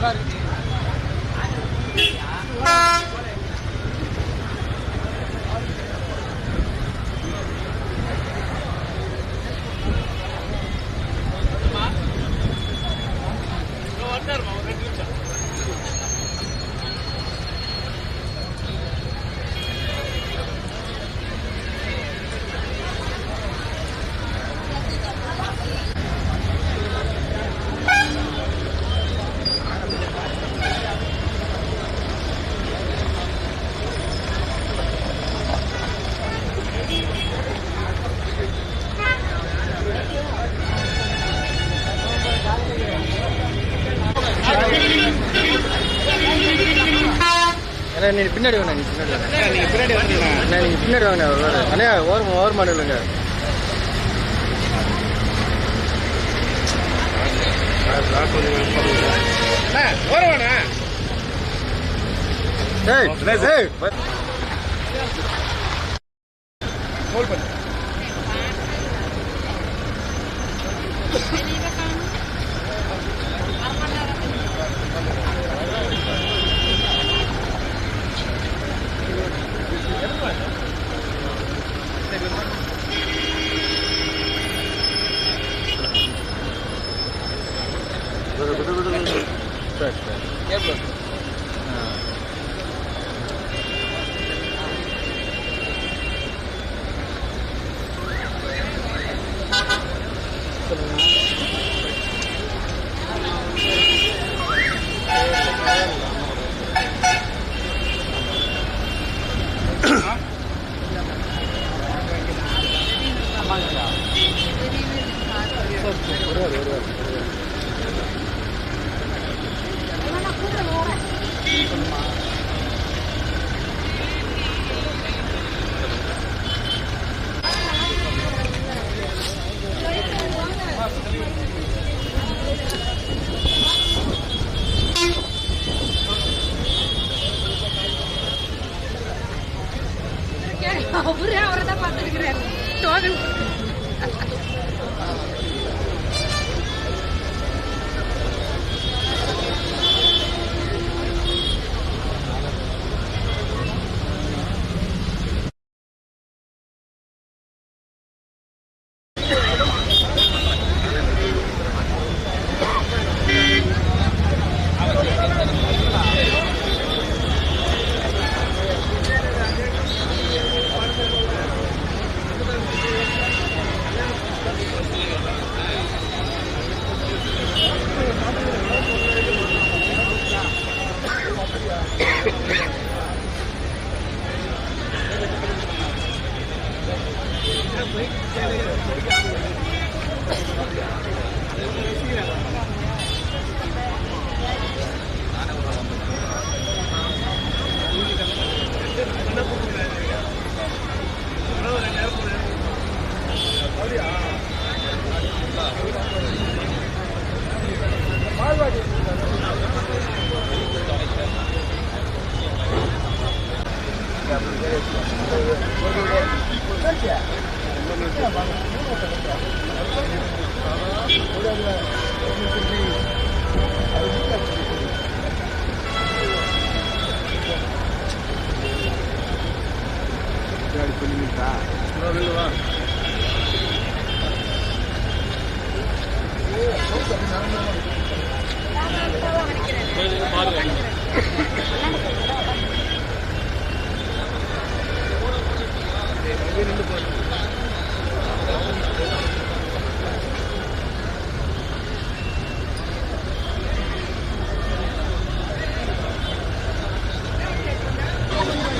அண்ணா பின்னாடி வாங்க நீ பின்னாடி வாங்க நீங்க பின்னாடி வாங்க அண்ணா ஓரம் ஓரம் ஓரவாண்ணா ஏய் ஏய். ஹோல்ட் பண்ணு சரி சரி வருவார்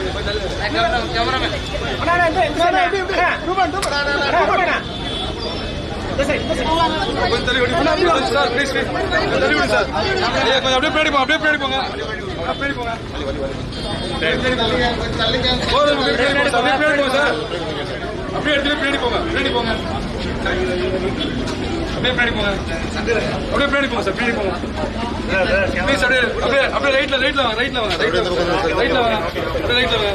கொஞ்சம் தள்ளி விடு. அப்படியே பின்னாடி போங்க அப்படியே பின்னாடி போங்க அப்படியே போங்க அப்படியே பின்னாடி பின்னாடி போங்க பின்னாடி போங்க அப்படியே பின்னாடி போங்க அப்படியே பின்னாடி போங்க சார் பின்னாடி போங்க ப்ளீஸ் அப்படியே அப்படியே அப்படியே ரைட்ல ரைட்ல வாங்க ரைட்ல வாங்க ரைட்ல வாங்க அப்படியே ரைட்ல வாங்க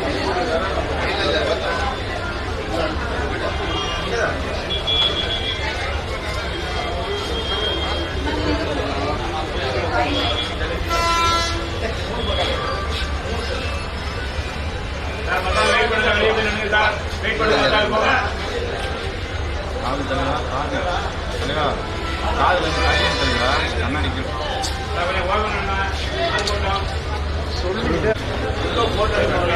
காது தள்ளுங்க காது தள்ளுங்க காது தள்ளுங்க அண்ணா நிற்கும் சொல்லிட்டு போட்டோ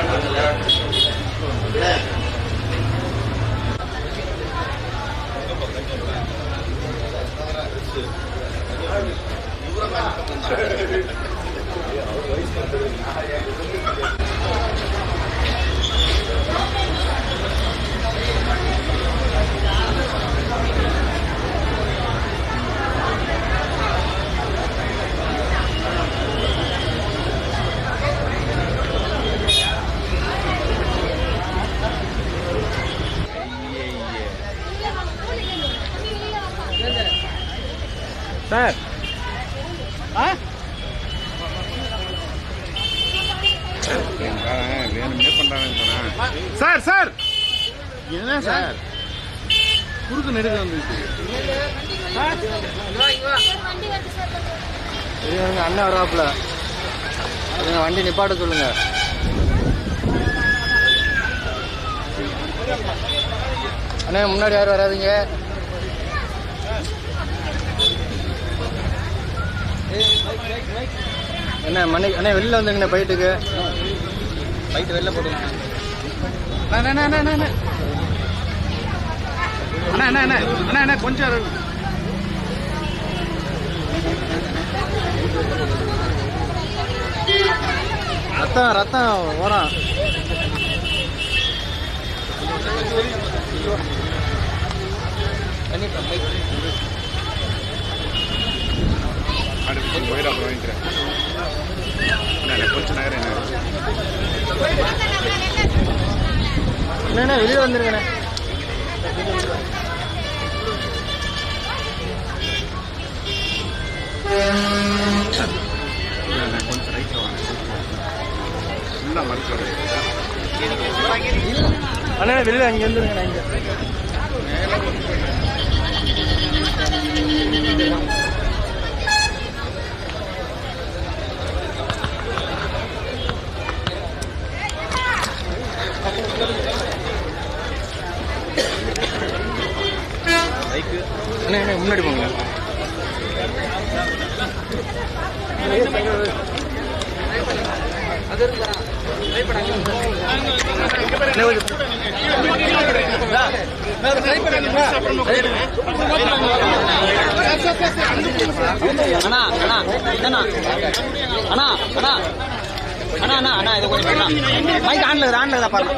சார், ஆ? Sir sir. சார் என்ன சார்? குறுக்கு நெடுக்க வந்து அண்ணன் வராப்புல வண்டி நிப்பாட்ட சொல்லுங்க. அண்ணே முன்னாடி யாரும் வராதிங்க. என்ன மணி அண்ணே வெளியில் வந்துங்கண்ணே பைட்டுக்கு. பைட்டு வெளில போடுங்க அண்ணா அண்ணா அண்ணா அண்ணா அண்ணா. அண்ணா அண்ணா கொஞ்சம் ரத்தம் ரத்தம் ஓரம். கண்டிப்பா போயிட அப்புறம் வாங்கிக்கிறேன் கொஞ்சம் நகரம் என்ன? வெளியே வந்துருங்கண்ணே கொஞ்சம் ரைட்டில் வாங்க. ஃபுல்லாக அண்ணா வெளியில் அங்கே வந்துருங்கண்ணா இங்கே அண்ணா அண்ணா முன்னாடி போங்க. அண்ணா, அண்ணா அண்ணா அண்ணா அண்ணா. அண்ணா அண்ணா அண்ணா அண்ணா இது கொஞ்சம் அண்ணா. மைக் ஆன்ல ஆன்ல தான் பாருங்க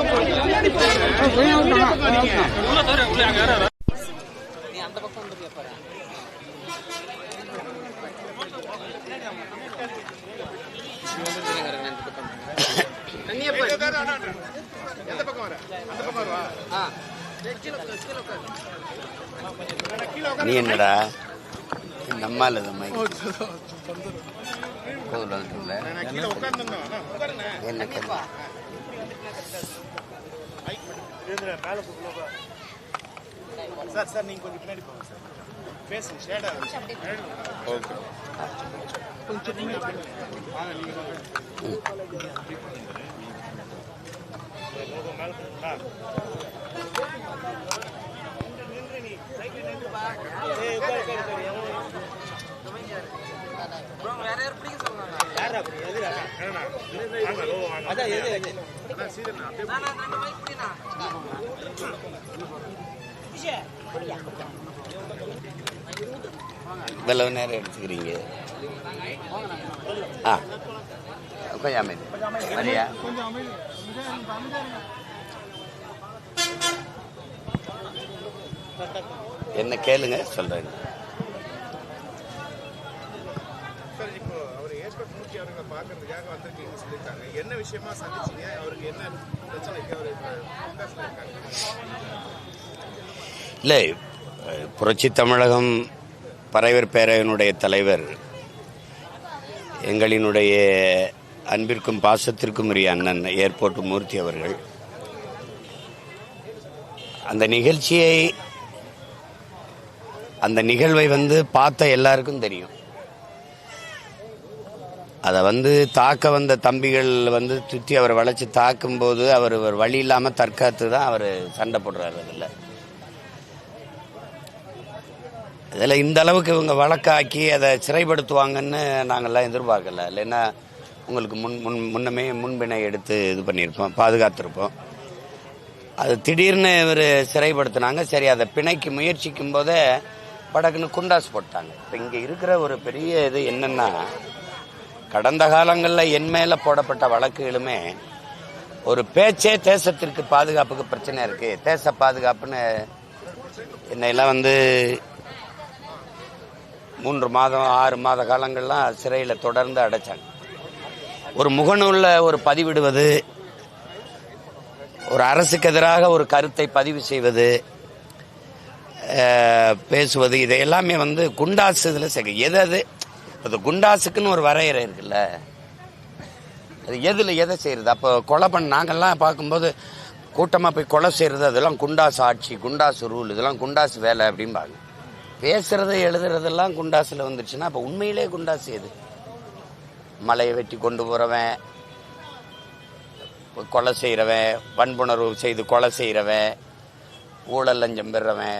எந்த பக்கம் வர அந்த பக்கம் வருவா ஆ நீ என்னடா என்ன சார் சார் நீங்கள் கொஞ்சம் பின்னாடி போங்க சார் பேசுங்க ஷேடாக ஓகே கொஞ்சம் நீங்கள் வேற யாரும் பிடிக்க அதான் இவ்வளவு நேரம் எடுத்துக்கிறீங்க. ஆ. கொஞ்சம் அமைதி. மரியா என்ன கேளுங்க சொல்றேன் என்ன விஷயமா சந்திச்சீங்க? அவருக்கு என்ன பிரச்சனைக்கு அவர் இல்லை புரட்சி தமிழகம் பறைவர் பேரவையினுடைய தலைவர் எங்களினுடைய அன்பிற்கும் பாசத்திற்கும் உரிய அண்ணன் ஏர்போர்ட் மூர்த்தி அவர்கள். அந்த நிகழ்ச்சியை அந்த நிகழ்வை வந்து பார்த்த எல்லாருக்கும் தெரியும். அதை வந்து தாக்க வந்த தம்பிகள் வந்து சுற்றி அவரை வளைச்சு தாக்கும்போது அவர் ஒரு வழி இல்லாமல் தற்காத்து தான் அவர் சண்டை போடுறாரு அதில். இதில் இந்த அளவுக்கு இவங்க வழக்காக்கி அதை சிறைப்படுத்துவாங்கன்னு நாங்கள்லாம் எதிர்பார்க்கல. இல்லைன்னா உங்களுக்கு முன் முன் முன்னமே முன்பினை எடுத்து இது பண்ணியிருப்போம் பாதுகாத்திருப்போம். அது திடீர்னு இவர் சிறைப்படுத்தினாங்க. சரி அதை பிணைக்கு முயற்சிக்கும் போதே படக்குன்னு குண்டாஸ் போட்டாங்க. இப்போ இங்கே இருக்கிற ஒரு பெரிய இது என்னென்னா கடந்த காலங்களில் என் மேலே போடப்பட்ட வழக்குகளுமே ஒரு பேச்சே தேசத்திற்கு பாதுகாப்புக்கு பிரச்சனை இருக்குது தேச பாதுகாப்புன்னு என்னையெல்லாம் வந்து மூன்று மாதம் ஆறு மாத காலங்கள்லாம் சிறையில் தொடர்ந்து அடைச்சாங்க. ஒரு முகநூலில் ஒரு பதிவிடுவது ஒரு அரசுக்கு எதிராக ஒரு கருத்தை பதிவு செய்வது பேசுவது இது எல்லாமே வந்து குண்டாசு இதில் சேர்க்க எது அது? அது குண்டாசுக்குன்னு ஒரு வரையறை இருக்குல்ல. அது எதில் எதை செய்கிறது அப்போ கொலை பண்ண நாங்கள்லாம் பார்க்கும்போது கூட்டமாக போய் கொலை செய்கிறது அதெல்லாம் குண்டாசு ஆட்சி குண்டாசு ரூல் இதெல்லாம் குண்டாசு வேலை அப்படிம்பாங்க. பேசுறது எழுதுறதெல்லாம் குண்டாசில் வந்துருச்சுன்னா அப்போ உண்மையிலே குண்டாசி எது? மலையை வெட்டி கொண்டு போகிறவன் கொலை செய்கிறவன் வன்புணர்வு செய்து கொலை செய்கிறவன் ஊழல் லஞ்சம் பெறுறவன்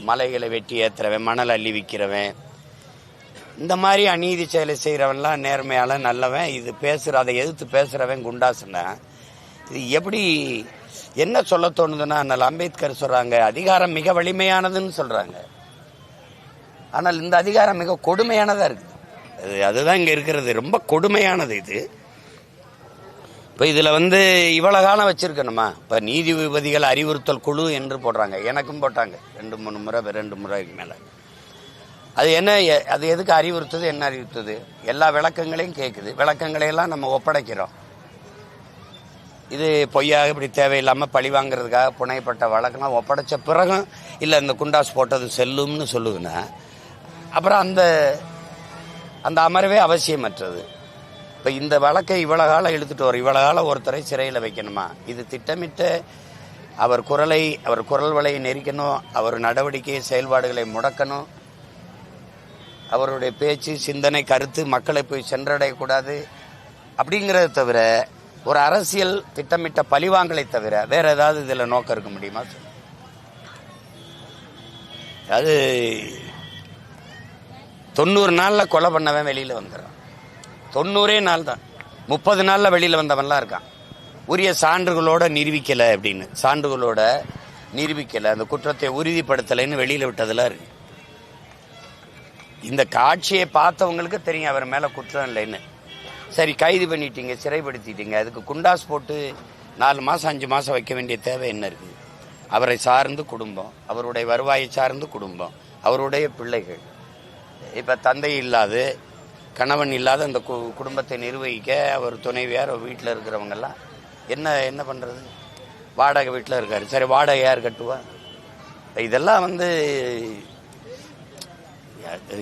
மலைகளை வெட்டி ஏற்றுறவன் மணல் அள்ளி விற்கிறவன் இந்த மாதிரி அநீதி செயலை செய்கிறவன்லாம் நேர்மையால் நல்லவன். இது பேசுகிற அதை எதிர்த்து பேசுகிறவன் குண்டாசுன்னா இது எப்படி என்ன சொல்ல தோணுதுன்னா அண்ணல் அம்பேத்கர் சொல்கிறாங்க அதிகாரம் மிக வலிமையானதுன்னு சொல்கிறாங்க ஆனால் இந்த அதிகாரம் மிக கொடுமையானதாக இருக்குது. அது அதுதான் இங்கே இருக்கிறது. ரொம்ப கொடுமையானது இது. இப்போ இதில் வந்து இவ்வளோ காலம் வச்சுருக்கணுமா? இப்போ நீதிபதிகள் அறிவுறுத்தல் குழு என்று போடுறாங்க. எனக்கும் போட்டாங்க. ரெண்டு மூணு முறை ரெண்டு முறைக்கு மேலே. அது என்ன எ- அது எதுக்கு அறிவுறுத்துது? என்ன அறிவுறுத்துது? எல்லா விளக்கங்களையும் கேட்குது விளக்கங்களையெல்லாம் நம்ம ஒப்படைக்கிறோம். இது பொய்யாக இப்படி தேவையில்லாமல் பழி வாங்குறதுக்காக புனையப்பட்ட வழக்கெல்லாம் ஒப்படைச்ச பிறகும் இல்லை இந்த குண்டாஸ் போட்டது செல்லும்னு சொல்லுதுன்னா அப்புறம் அந்த அந்த அமர்வே அவசியமற்றது. இப்போ இந்த வழக்கை இவ்வளோ காலம் இழுத்துட்டு வரும். இவ்வளோ காலம் ஒருத்தரை சிறையில் வைக்கணுமா? இது திட்டமிட்ட அவர் குரலை அவர் குரல் வலையை நெரிக்கணும் அவர் நடவடிக்கை செயல்பாடுகளை முடக்கணும். அவருடைய பேச்சு சிந்தனை கருத்து மக்களை போய் சென்றடையக்கூடாது அப்படிங்கிறத தவிர ஒரு அரசியல் திட்டமிட்ட பழிவாங்கலை தவிர வேற ஏதாவது இதில் நோக்கம் இருக்க முடியுமா? அது தொண்ணூறு நாளில் கொலை பண்ணவன் வெளியில் வந்துடுறான் தொண்ணூறே நாள் தான். முப்பது நாளில் வெளியில் வந்தவன்லாம் இருக்கான். உரிய சான்றுகளோட நிரூபிக்கலை அப்படின்னு. சான்றுகளோட நிரூபிக்கலை. அந்த குற்றத்தை உறுதிப்படுத்தலைன்னு வெளியில் விட்டதெல்லாம் இருக்கு. இந்த காட்சியை பார்த்தவங்களுக்கு தெரியும் அவர் மேலே குற்றம் இல்லைன்னு. சரி கைது பண்ணிட்டீங்க சிறைப்படுத்திட்டீங்க. அதுக்கு குண்டாஸ் போட்டு நாலு மாதம் அஞ்சு மாதம் வைக்க வேண்டிய தேவை என்ன இருக்குது அவரை சார்ந்து குடும்பம் அவருடைய வருவாயை சார்ந்து குடும்பம் அவருடைய பிள்ளைகள். இப்போ தந்தை இல்லாது கணவன் இல்லாத அந்த கு- குடும்பத்தை நிர்வகிக்க அவர் துணைவியார் வீட்டில் இருக்கிறவங்கெல்லாம் என்ன என்ன பண்ணுறது வாடகை வீட்டில் இருக்கார். சரி வாடகை யார் கட்டுவா? இதெல்லாம் வந்து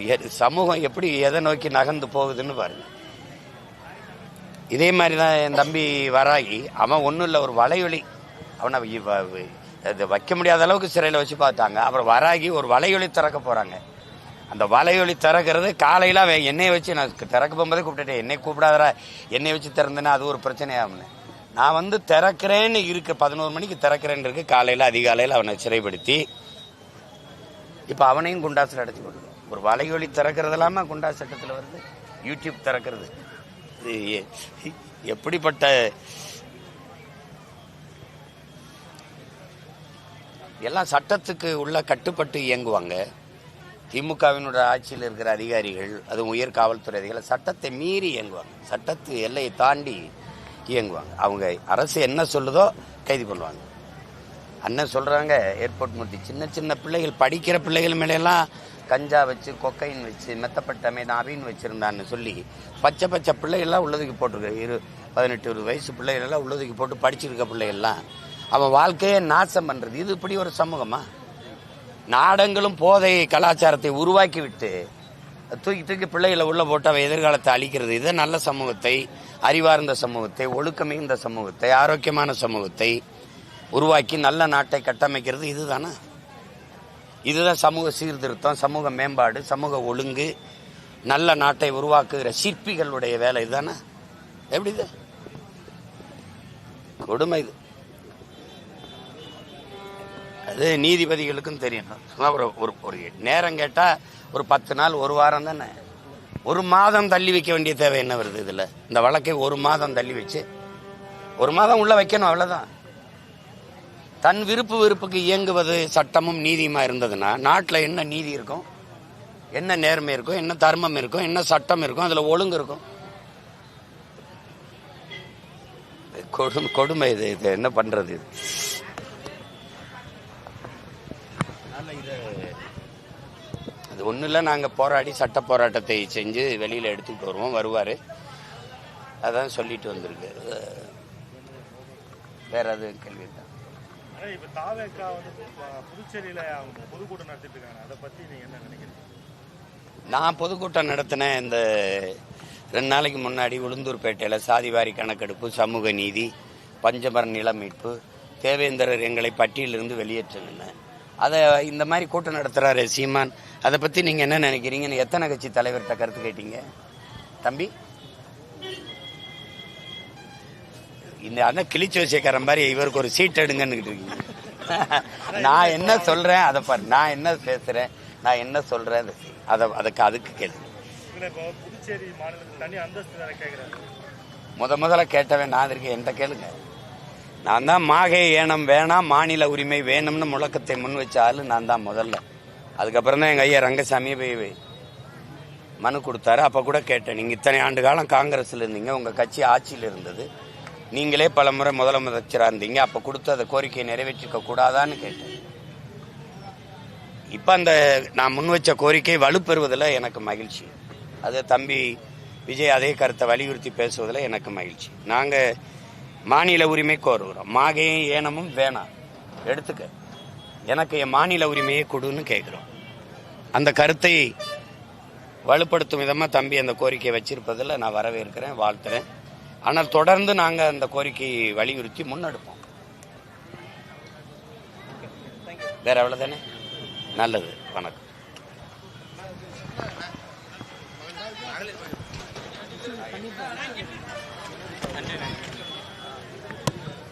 எ- சமூகம் எப்படி எதை நோக்கி நகர்ந்து போகுதுன்னு பாருங்க. இதே மாதிரி தான் என் தம்பி வராகி அவன் ஒன்றும் இல்லை ஒரு வலையொலி. அவனை அது வைக்க முடியாத அளவுக்கு சிறையில் வச்சு பார்த்தாங்க. அப்புறம் வராகி ஒரு வலையொலி திறக்க போகிறாங்க அந்த வலையொலி திறக்கிறது காலையில் அவன் எண்ணெயை வச்சு நான் திறக்க போகும்போதே கூப்பிட்டுட்டேன் என்னை கூப்பிடாதரா என்னை வச்சு திறந்தேன்னா அது ஒரு பிரச்சனையாகும்னு. நான் வந்து திறக்கிறேன்னு இருக்கு பதினோரு மணிக்கு திறக்கிறேன்னு இருக்கு காலையில் அதிகாலையில் அவனை சிறைப்படுத்தி இப்போ அவனையும் குண்டாசில் அடைச்சி கொடுக்கும் ஒரு வலையொலி திறக்கிறது இல்லாமல் குண்டா சட்டத்தில் வருது யூடியூப் திறக்கிறது. இது எப்படிப்பட்ட எல்லாம் சட்டத்துக்கு உள்ள கட்டுப்பட்டு இயங்குவாங்க? திமுகவினுடைய ஆட்சியில் இருக்கிற அதிகாரிகள் அதுவும் உயர் காவல்துறை அதிகாரிகள் சட்டத்தை மீறி இயங்குவாங்க. சட்டத்து எல்லையை தாண்டி இயங்குவாங்க. அவங்க அரசு என்ன சொல்லுதோ கைது பண்ணுவாங்க. அண்ணன் சொல்கிறாங்க ஏர்போர்ட் மூர்த்தி சின்ன சின்ன பிள்ளைகள் படிக்கிற பிள்ளைகள் மேலெல்லாம் கஞ்சா வச்சு கொக்கைன் வச்சு மெத்தப்பட்டமே நாவின்னு வச்சுருந்தான்னு சொல்லி பச்சை பச்சை பிள்ளைகள்லாம் உள்ளதுக்கு போட்டிருக்கு. இரு பதினெட்டு இருபது வயசு பிள்ளைகள் எல்லாம் உள்ளதுக்கு போட்டு படிச்சிருக்க பிள்ளைகள்லாம். அவன் வாழ்க்கையை நாசம் பண்ணுறது இது இப்படி ஒரு சமூகமாக நாடங்களும் போதை கலாச்சாரத்தை உருவாக்கிவிட்டு தூக்கி தூக்கி பிள்ளைகளை உள்ள போட்டு எதிர்காலத்தை அழிக்கிறது. இது நல்ல சமூகத்தை அறிவார்ந்த சமூகத்தை ஒழுக்கமிகுந்த சமூகத்தை ஆரோக்கியமான சமூகத்தை உருவாக்கி நல்ல நாட்டை கட்டமைக்கிறது. இதுதானே? இதுதான் சமூக சீர்திருத்தம் சமூக மேம்பாடு சமூக ஒழுங்கு நல்ல நாட்டை உருவாக்குகிற சிற்பிகளுடைய வேலை. இதுதானே? எப்படி இது? கொடுமை இது. அது நீதிபதிகளுக்கும் தெரியணும் ஒரு ஒரு ஒரு நேரம் கேட்டால் ஒரு பத்து நாள் ஒரு வாரம் தானே? ஒரு மாதம் தள்ளி வைக்க வேண்டிய தேவை என்ன வருது இதில்? இந்த வழக்கை ஒரு மாதம் தள்ளி வச்சு ஒரு மாதம் உள்ளே வைக்கணும் அவ்வளோதான் தன் விருப்பு விருப்புக்கு இயங்குவது சட்டமும் நீதியுமா இருந்ததுன்னா நாட்டில் என்ன நீதி இருக்கும்? என்ன நேர்மை இருக்கும்? என்ன தர்மம் இருக்கும்? என்ன சட்டம் இருக்கும்? அதில் ஒழுங்கு இருக்கும். கொடுமை கொடுமை இது இது என்ன பண்ணுறது இது? அது ஒன்றும் இல்லை நாங்கள் போராடி சட்ட போராட்டத்தை செஞ்சு வெளியில் எடுத்துக்கிட்டு வருவோம் வருவார். அதான் சொல்லிட்டு வந்திருக்கு வேற எதுவும் கேள்வி இருக்கா? ஆனா இப்ப தாவேக்கா வந்து ப- புதுச்சேரியில அவங்க பொதுக்கூட்டம் நடத்திட்டு இருக்காங்க. அதை என்ன நினைக்கிறீங்க? நான் பொதுக்கூட்டம் நடத்தினேன் இந்த ரெண்டு நாளைக்கு முன்னாடி உளுந்தூர்பேட்டையில் சாதிவாரி கணக்கெடுப்பு சமூக நீதி பஞ்சமர நில மீட்பு தேவேந்திரர் எங்களை பட்டியலிருந்து வெளியேற்றுங்க அதை இந்த மாதிரி கூட்டம் நடத்துறாரு சீமான். அதை பற்றி நீங்கள் என்ன நினைக்கிறீங்கன்னு எத்தனை கட்சி தலைவர்கிட்ட கருத்து கேட்டீங்க? தம்பி? இந்த அண்ணன் கிழிச்சு வச்சக்காரன் மாதிரி இவருக்கு ஒரு சீட் எடுங்கன்னு இருக்கீங்க. நான் என்ன சொல்றேன் அதை பாரு. நான் என்ன பேசுறேன் நான் என்ன சொல்றேன் அதை அதுக்கு அதுக்கு கேள்வி புதுச்சேரி மாநிலத்துக்கு தனி அந்தஸ்து முத முதல்ல கேட்டவன் நான் இருக்கேன். என்கிட்ட கேளுங்க. நான் தான் மாகே ஏனம் வேணாம் மாநில உரிமை வேணும்னு முழக்கத்தை முன் வச்ச ஆளு நான் தான் முதல்ல. அதுக்கப்புறம் தான் எங்கள் ஐயா ரங்கசாமி போய் மனு கொடுத்தாரு. அப்போ கூட கேட்டேன் நீங்கள் இத்தனை ஆண்டு காலம் காங்கிரஸ்ல இருந்தீங்க உங்கள் கட்சி ஆட்சியில் இருந்தது. நீங்களே பல முறை முதலமைச்சராக இருந்தீங்க அப்போ கொடுத்த அந்த கோரிக்கையை நிறைவேற்றிக்க கூடாதான்னு கேட்டேன். இப்போ அந்த நான் முன் வச்ச கோரிக்கை வலுப்பெறுவதில் எனக்கு மகிழ்ச்சி. அது தம்பி விஜய் அதே கருத்தை வலியுறுத்தி பேசுவதில் எனக்கு மகிழ்ச்சி. நாங்கள் மாநில உரிமை கோருகிறோம். மாகையும் ஏனமும் வேணாம். எடுத்துக்க. எனக்கு என் மாநில உரிமையை கொடுன்னு கேட்குறோம். அந்த கருத்தை வலுப்படுத்தும் விதமாக தம்பி அந்த கோரிக்கையை வச்சிருப்பதில் நான் வரவேற்கிறேன் வாழ்த்துறேன். ஆனால் தொடர்ந்து நாங்கள் அந்த கோரிக்கையை வலியுறுத்தி முன்னெடுப்போம். வேற அவ்வளோதானே நல்லது. வணக்கம்.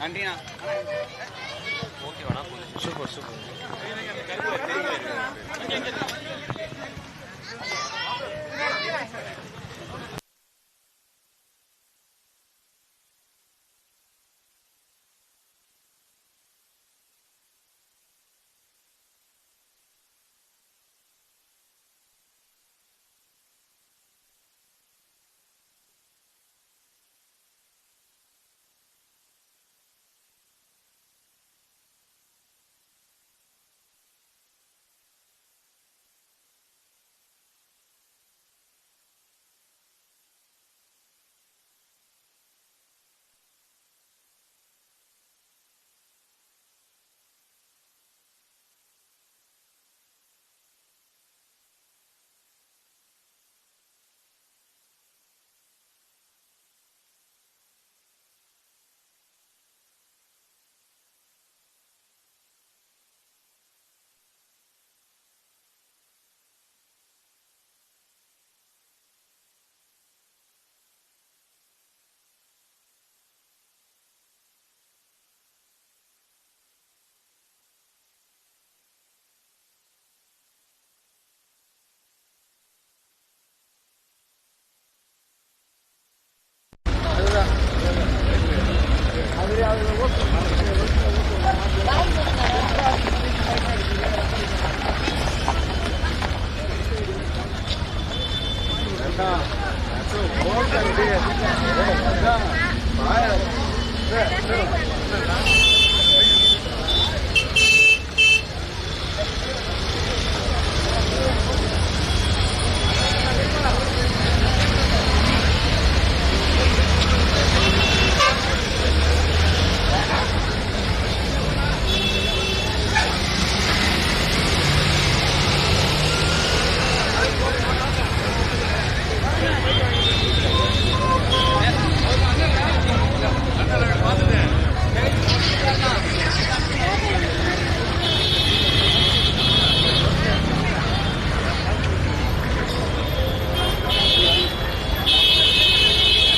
நன்றிண்ணா. ஓகேவாண்ணா சூப்பர் சூப்பர்.